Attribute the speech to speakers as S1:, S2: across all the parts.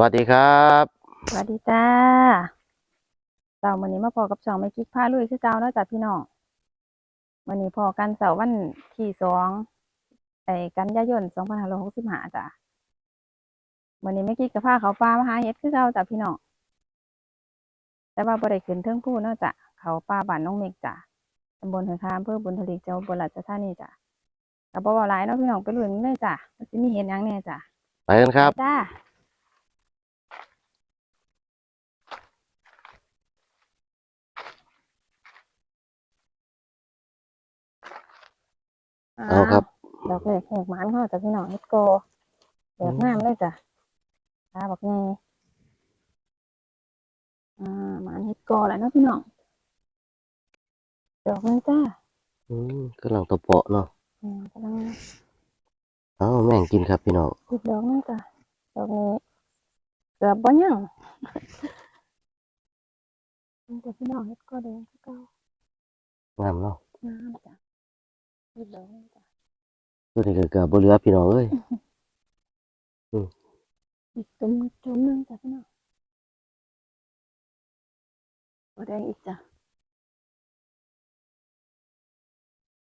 S1: สวัสดีครับ
S2: สวัสดีจ้าเสาร์วันนี้มาพอกับช่องไม่กิ๊กพาลุยคือเก่าแล้วจ้ะพี่น้องวันนี้พอกันเสาร์วันที่สองไอ้กันยายนสองพันห้าร้อยหกสิบห้าจ้ะวันนี้ไม่กิ๊กกับพาเขาปลามาหาเห็ดคือเก่าจ้ะพี่น้องแต่ว่าบ่ได้ขึ้นเทิงผู้เนาะจ้ะเขาปลาบ้านน้องเมกจ้ะตำบลหอยคามอำเภอบุญทลีจังหวัดอุบลราชธานีจ้ะกับบ่เว้าหลายเนาะพี่น้องไปลุยกันเลยจ้ะมันสิมีเห็ดหยังแน่จ้ะ
S1: ไปกันครับ
S2: จ้า
S1: เอาครับ
S2: ดอกเล็กแหกหมานเขาจากพี่น้องเฮ็ดโกแบบงามเลยจ้ะตาบอกไงอ่าหมานเฮ็ดโกแหล้วเนาะพี่น้องดอกนึงจ้า
S1: อืมกำลังตะเปาะเนาะ
S2: อืมกำลัง
S1: เอาแม่งกินครับพี่น้อง
S2: ติดดอกนึงจ้ะดอกนี้เกือบบ่ยังมันจะพี่น้องเฮ็ดโกแดงคือเก่างา
S1: มเนาะ
S2: งามจ้ะ ติดดอกนึงจ้ะ
S1: ตัวนี้ก็เกือบบ่เหลือพี่น้องเอ้ย
S2: อีกจุ่มจุ่มนึงจ้ะพี่น้องโกแดงอีกจ้ะ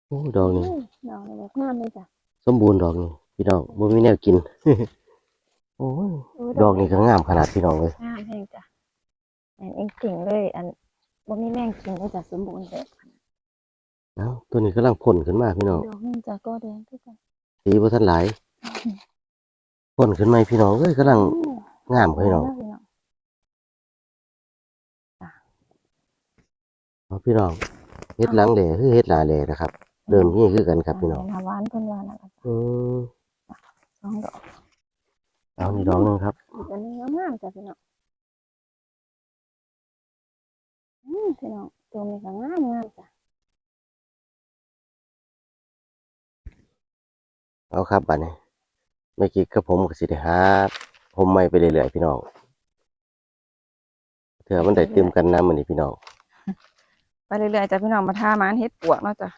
S1: โอ้ดอกนี้
S2: อุ้ยดอกนี้แบบงามเลยจ้ะ
S1: สมบูรณ์ดอกนี้พี่น้องบ่มีแนวกินโอ้ย
S2: โอ้ย
S1: ดอกนี้ก็งามขนาดพี่น้องเลย
S2: งามแพงจ้ะแม่นเองเก่งเลย อันบ่มีแม่งกินเลยจ้ะสมบูรณ์แบบ
S1: เอ้าตัวนี้กำลังพ่นขึ้นมาพี่น้อง
S2: ดอกนึงจ้ะก็แดงคือกัน
S1: สีบ่ทันหลายพ่นขึ้นมาพี่น้องเอ้ยกำลัง
S2: อู้
S1: งามพี่น้อง
S2: แล้วพี่น้อง
S1: เอาพี่น้องเฮ็ดหลังแหล่คือเฮ็ดหน้าแหล่นะครับเริ่มนี่คือกันครับพี่น้อง
S2: หาหวานเพิ่นว่านั่นล่ะจ้ะ
S1: อืม
S2: สองดอก
S1: เอานี่ดอกหนึงครับ
S2: อีกอันนึงงามๆจ้ะพี่น้องอืมพี่น้องตัวนี้ก็งามงามจ้ะ
S1: เอาครับบัดนี้ไม่กี่กับผมก็สิได้หาผมใหม่ไปเรื่อยๆพี่น้องเถื่อมันได้เติมกันน้ำมันนี่พี่น้อง
S2: ไปเรื่อยๆจ้ะพี่น้องมาทาหมานเฮ็ดปวกเนาะจ้ะ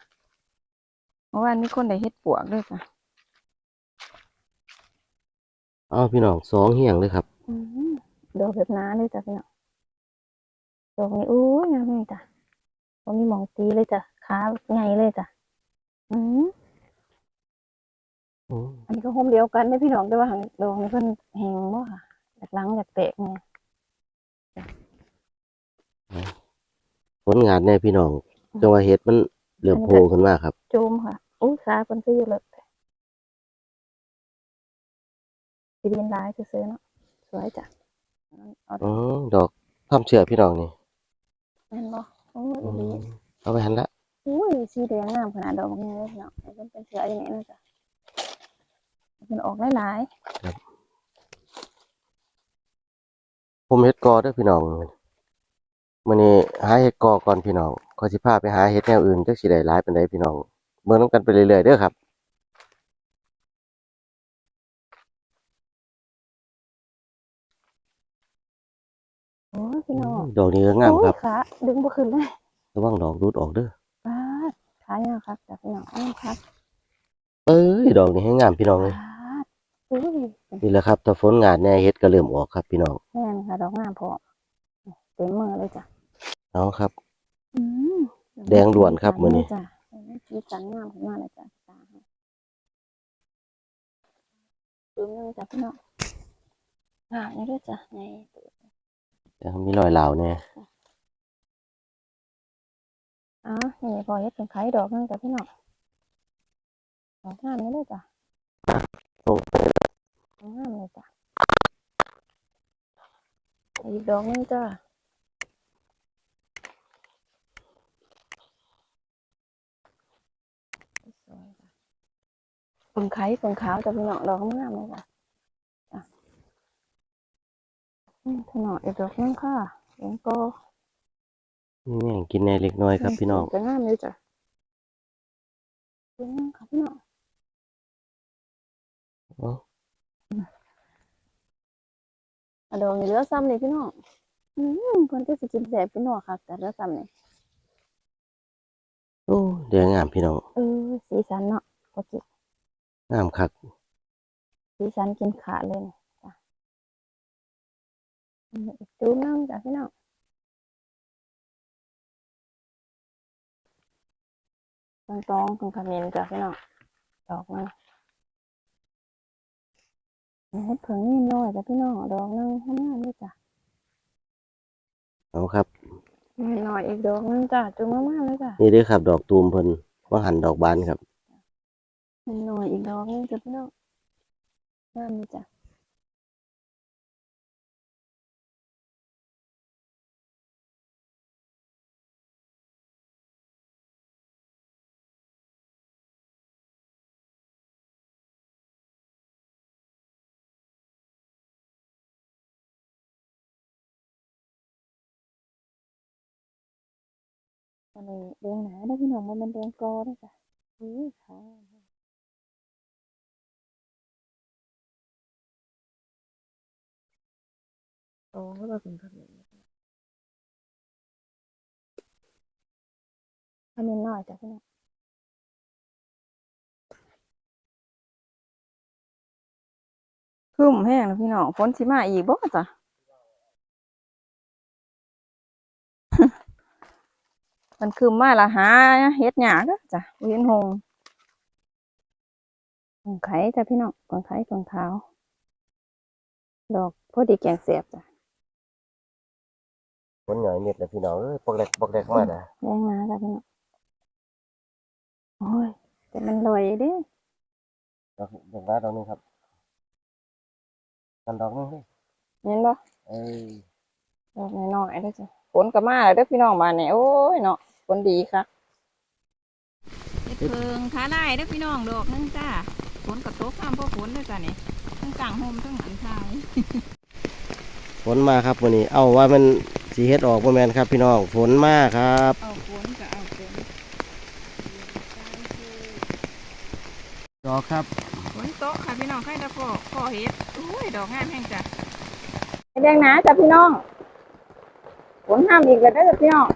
S2: เมื่อวานมีคนได้เฮ็ดปวกด้วยจ้ะ
S1: เอาพี่น้องสองเฮียงเลยครับ
S2: อืมดอกแบบหนาเลยจ้ะพี่น้องดอกนี้อู้ยงามเลยจ้ะตรงนี้มองตีเลยจ้ะขาใหญ่เลยจ้ะอืม
S1: อืม
S2: อันนี้ก็โฮมเดียวกันได้อพี่น้องแต่ว่าหางดอกนี้เพิ่นแหงบ่ค่ะอยากหลังอยากแตกไง
S1: ผลงานเนี่ยพี่น้องจังว่าเฮ็ดมันเหลือมโผล่ขึ้นมาครับ
S2: โจมค่ะอู้ขาเพิ่นซื้ออยู่เลยสีเรียนลายซื้อๆเนาะสวยจ้ะเอา
S1: อ๋อดอกความเชื่อพี่น้องนี่
S2: แม่นบ่โอ้ย
S1: อื
S2: ดี
S1: มเอาไปหันละ
S2: อุ้ยสีแดงงามขนาดดอกนี้เลยพี่น้องมันเป็นเสืออย่างนี้นะจ๊ะ มันออกหลาย
S1: ผมเฮ็ดกอเด้อพี่น้องมื้อนี้หาเฮ็ดกอก่อนพี่น้องก็สิพาไปหาเฮ็ดแนวอื่นจักสิได้หลายปานใดพี่น้องเบิ่งนํกันไปเรื่อยๆเด้อครับ
S2: ๆโอ้ยพี่น้อง
S1: ดอกนี้ก็งาม
S2: โอ้
S1: ค
S2: ย
S1: รับ
S2: ขาดึงบ่ขึ้นเลย
S1: ระวังดอกรุดออกเด้อ
S2: ป้าดขายาวครับจากพี่น้องอ้าวครับ
S1: เอ้ยดอกนี้ให้งามพี่น้องเลย
S2: ป้าดอุ้ย
S1: นี่แหละครับ ถ้าฝนงานแน่เฮ็ดก็เริ่มออกครับพี่น้อง
S2: แม่นค่ะดอกงามพอเต็มมือเลยจ้ะ
S1: เอาครับ
S2: อืม
S1: แดงด่วนครับมื้อนี้
S2: จ้ะสีสันงามขึ้นมาเลยจ้ะตาให้ดูนึงจ้ะพี่น้องอ่านี่ด้วยจ้ะใน
S1: แต่มีรอยเหลาแน่
S2: อ๋อนี่พอเฮ็ดเป็นไข่ดอกนึงจ้ะพี่น้องดอกงามนี่เลยจ้ะ
S1: โอ้
S2: ด อกงามเลยจ้ะอีกดอกนึงจ้ะสวยจ้ะเพิ่งไข่เพิ่งขาวจ้ะพี่น้องดอกงามเลยจ้ะจ้ะอืมพี่น้องอีกดอกนึงค่ะเลี้ยงโต
S1: มีแม่งกินแน่เล็กน้อยครับพี่น้อง
S2: จะงามเลยจ้ะเป็นงามค่ะพี่น้อง
S1: เอา
S2: อะดอกนี่เหลือซ้ำนี่พี่น้องอืมเพิ่นก็สิกินแสบพี่น้องค่ะแต่เหลือซ้ำนี่
S1: โอ้แดงงามพี่น้อง
S2: เออสีสันเนาะพอกิน
S1: งามคัก
S2: สีสันกินขาดเลยนี่จ้ะอีกตูมนึงจ้ะพี่น้องต้นตองต้นขมิ้นจ้ะพี่น้องดอกมัน เฮ็ดเผิงนี่น้อยจ้ะพี่น้องดอกนึงทำงานด้วยจ้ะ
S1: เอาครับ
S2: นี่น้อยอีกดอกนึงจ้ะจุ่มมากๆเลยจ้ะ
S1: นี่เด้อครับ ดอกตูมเพิ่นว่าหันดอกบานครับ
S2: นี่น้อยอีกดอกนึงจ้ะพี่น้องงามเลยจ้ะ อันนี้แดงหนาได้อพี่น้องมันเป็นแดงกอได้อจ้ะอุ้ยค่ะโอ้ก็เป็นขมิ้นขมิ้นน้อยจ้ะพี่น้องคืมแห้งแล้วพี่น้องฝนสิมาอีกบ่จ้ะ มันคือมาละหาเฮ็ดหยาเด้อจ้ะบ่เห็นหงกองไข่จ้ะพี่น้องกองไข่กองเท้าดอกพอดีแกงเสียบจ้ะ
S1: ฝนหน่อยเม็ดแล้วพี่น้องเอ้ยปอกแรกปอกแรกมาน่ะ
S2: แดงมาจ้ะพี่น้องโอ้ยแต่มันลอยเด้
S1: ดอกดอกบานดอกหนึงครับกันดอกหนึงเด้อ
S2: เห็นบ่
S1: เอ้ย
S2: ดอกน้อยๆเด้อจ้ะฝนก็มาแล้วเด้อพี่น้องบ้านนี่โอ้ยเนาะ ฝนดีค่ะเฮ็ดเพิงขาได้เด้อพี่น้องดอกนึงจ้าฝนก็ตกข้ามพอฝนเด้อจ้ะนี่ทั้งกลางโฮมทั้งอันทาย
S1: ฝนมาครับวันนี้ เอาว่ามันสีเฮ็ดออกบ่แม่นครับ พี่น้องฝนมาครับ
S2: เอาฝนก็เอาฝน
S1: ดอกครับ
S2: ฝนโตะค่ะพี่น้องใครตะโกขอเฮ็ดอุ้ยดอกงามแห้งจ้ะแดงหนาจ้ะพี่น้องฝนห้ามอีกแล้วเด้อพี่น้อง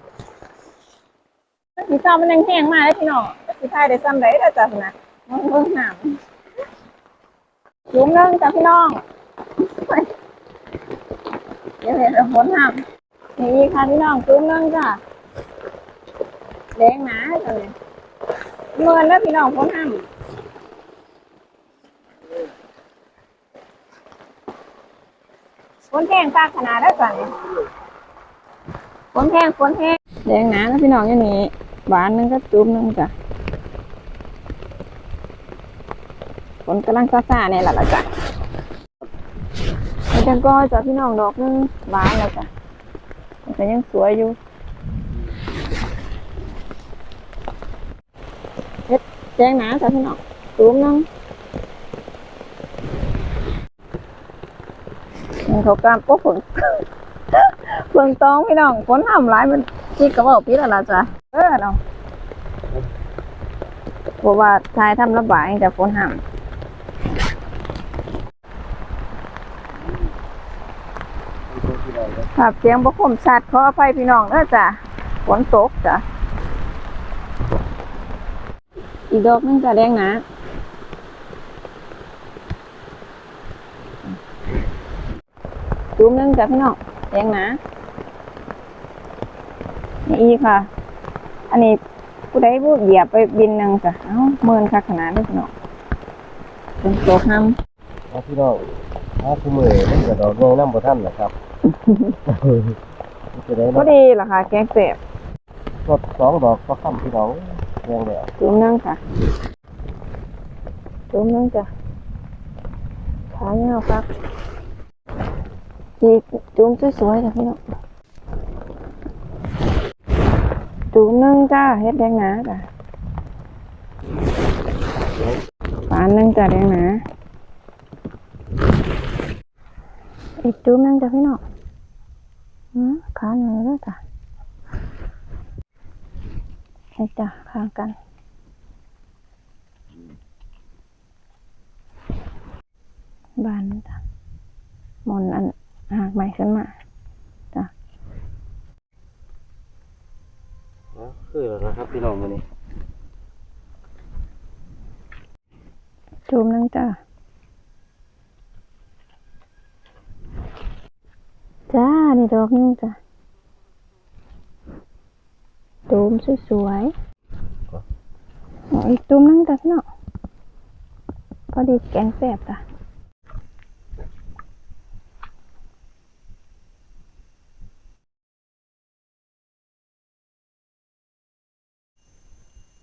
S2: สีฟ้ามันแห้งๆมาเลยพี่น้องสีท้ายได้ซ้ำได้แล้วจ้ะนะมันเบิ่งน้ำจุ่มนึงจ้ะพี่น้องเดี๋ยวเห็นฝนห้ามนี่ค่ะพี่น้องจุ่มนึงจ้ะแดงหนาจ้ะเนี่ยเมินแล้วพี่น้องฝนห้ามฝนแห้งปากขนาดได้สั่นฝนแห้งฝนแห้งแดงหนานะพี่น้องอย่างนี้ หวานหนึงก็จุ่มหนึงจ้ะฝนกำลังซ่าเนี่ยแหละละจ้ะมันจะก็จะพี่น้องดอกหนึงหวานแล้วจ้ะมันก็ยังสวยอยู่เฮ็ดแดงหนาจ้ะพี่น้องจุ่มหนึงมันเขากล้ามโอ้ฝนฝนตองพี่น้องฝนทำร้ายมันคิดกับว่าพี่แล้วละจ้ะ เอาเพราะว่าชายทำลำบากเองแต่ฝนห้ามครับเสียงบ่คมชัดขออภัยพี่น้องเด้อจ้ะฝนตกจ้ะอีดอกนึงจะแดงนาจุ่มนึงจ้ะพี่น้องแดงนานี่อีค่ะ อันนี้ผู้ใดผู้เหยียบไปบินหนึ่งจ้ะเอ้าเมินค่ะขนาดนี้พี่น้องเป็นโตห้
S1: เอาพี่น้องถ้าคือมือมันก็ดอกใหญ่นำบ่ทันนะครับจะได้ำ
S2: พอ
S1: เนาะ
S2: ดีล่ะค่ะแกงเสบ
S1: รถสองดอกก็ค้ำพี่น้องแรงแล้ว
S2: จุ่มหนึงค่ะจุ่มหนึงจ้ะขายาวครับอีกจุ่มสวยๆจ้ะพี่น้อง จุ่มหนึงจ้าเฮ็ดแดงหนาจ้ะฝานหนึงจ้ะแดงหนาอีกจุ่มหนึงจ้ะพี่น้องอืมขาหนึ่งแล้วจ้ะให้จ้ะข้างกันบานจ้ะมอนอันหากใหม่ขึ้นมา
S1: คือแล้วนะครับพี่น้องมื้อนี้
S2: จุ่มหนึงจ้ะจ้า นี่ดอกหนึงจ้ะโดมสวยๆเอาอีกตุ่มหนึงจ้ะพี่น้องพอดีแกงแซ่บจ้ะ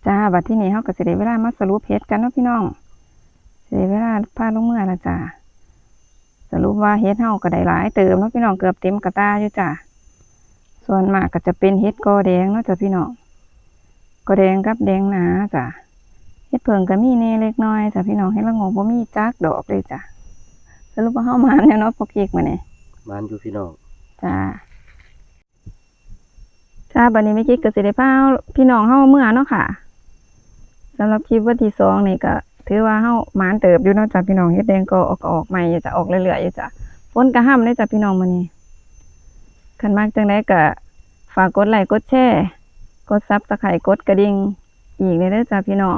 S2: จ้าบัดที่นี่เฮาก็สิได้เวลามาสรุปเฮ็ดกันเนาะพี่น้องสิได้เวลาพาลงเมื่อและจ้าสรุปว่าเฮ็ดเฮาก็ได้หลายเติมเนาะพี่น้องเกือบเต็มกระตาอยู่จ้ะส่วนมากก็จะเป็นเฮ็ดกอแดงเนาะจ้ะพี่น้องกอแดงกับแดงหนาจ้ะเฮ็ดเพิงก็มีแหน่เล็กน้อยจ้ะพี่น้องเฮ็ดละโงกบ่มีจักดอกเลยจ้ะสรุปว่าเฮามาเนี่ยเนาะพวกอีกมื้อนี้
S1: มานอยู่พี่น้อง
S2: จ้าจ้าบัดนี้แม่กิ๊กก็สิได้พาพี่น้องเฮาเมื่อเนาะค่ะ สำหรับคลิปวันที่สองนี่ก็ถือว่าเฮาหมานเติบอยู่นาะจ้ะพี่น้องเฮ็ดแดงก็ออกออกใหม่อยู่จะออกเรื่อยๆอยู่จ้ะฝนก็ห้ำเลยจ้ะพี่น้องมื้อนี้คันมากจังไดก็ฝากกดไลค์กดแชร์กดซับสไครต์กดกระดิ่งอีกเลยเด้อจ้ะพี่น้อง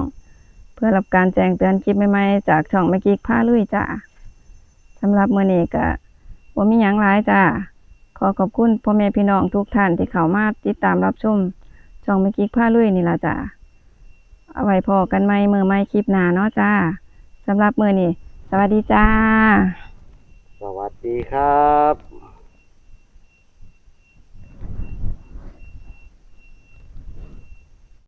S2: เพื่อรับการแจ้งเตือนคลิปใหม่ๆจากช่องแม่กิ๊กพาลุยจ้ะสำหรับมื้อนี้ก็บ่มีหยังหลายจ้ะขอขอบคุณพ่อแม่พี่น้องทุกท่านที่เข้ามาติดตามรับชมช่องเมกิกผ้าลุยนี่ล่ะจ้ะ เอาไว้พอกันไหมมือไม่คลิปหนาเนาะจ้าสำหรับมือนี่สวัสดีจ้า
S1: สวัสดีครับ